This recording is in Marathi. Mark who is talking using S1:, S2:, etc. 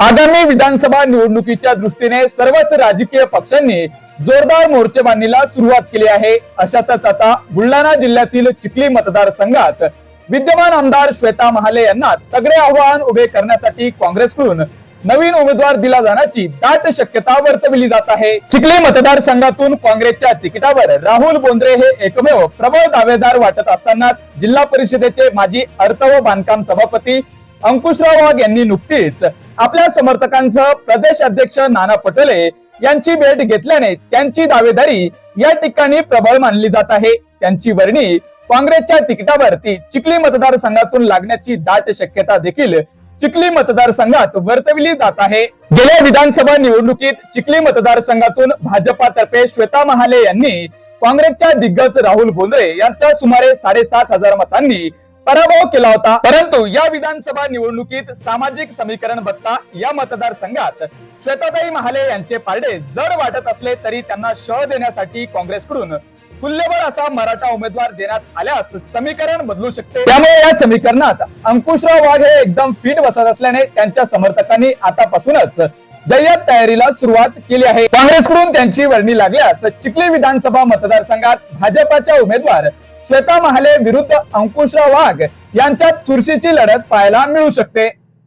S1: आगामी विधानसभा निवडणुकीच्या दृष्टीने सर्वच राजकीय पक्षांनी जोरदार मोर्चेबांधणीला सुरुवात केली आहे. अशातच आता बुलढाणा जिल्ह्यातील चिखली मतदारसंघात विद्यमान आमदार श्वेता महाले यांना तगडे आव्हान उभे करण्यासाठी काँग्रेसकडून नवीन उमेदवार दिला जाण्याची दाट शक्यता वर्तविली जात आहे. चिखली मतदारसंघातून काँग्रेसच्या तिकिटावर राहुल बोंद्रे हे एकमेव प्रबळ दावेदार वाटत असताना जिल्हा परिषदेचे माजी अर्थ व बांधकाम सभापती अंकुशराव वाघ यांनी नुकतीच आपल्या समर्थकांसह प्रदेश अध्यक्ष नाना पटोले यांची भेट घेतल्याने त्यांची दावेदारी या ठिकाणी प्रबळ मानली जात आहे. त्यांची वर्णी काँग्रेसच्या तिकिटावरती चिखली मतदारसंघातून लागण्याची दाट शक्यता देखील चिखली मतदारसंघात वर्तविली जात आहे. गेल्या विधानसभा निवडणुकीत चिखली मतदारसंघातून भाजपातर्फे श्वेता महाले यांनी काँग्रेसच्या दिग्गज राहुल बोंद्रे यांचा सुमारे साडेसात हजार मतांनी पराभव केला होता. परंतु या विधानसभा निवडणुकीत सामाजिक समीकरण बत्ता या मतदारसंघात श्वेताताई महाले यांचे पारडे जर वाटत असले तरी त्यांना शह देण्यासाठी काँग्रेसकडून तुल्यबळ असा मराठा उमेदवार देण्यात आल्यास समीकरण बदलू शकते. त्यामुळे या समीकरणात अंकुशराव वाघ हे एकदम फिट बसत असल्याने त्यांच्या समर्थकांनी आतापासूनच जय्यत तयारीला सुरुवात केली आहे. काँग्रेसकडून त्यांची वर्णी लागल्यास चिखली विधानसभा मतदारसंघात भाजपाच्या उमेदवार श्वेता महाले विरुद्ध अंकुशराव वाघ यांच्यात चुरशीची लढत पाहायला मिळू शकते.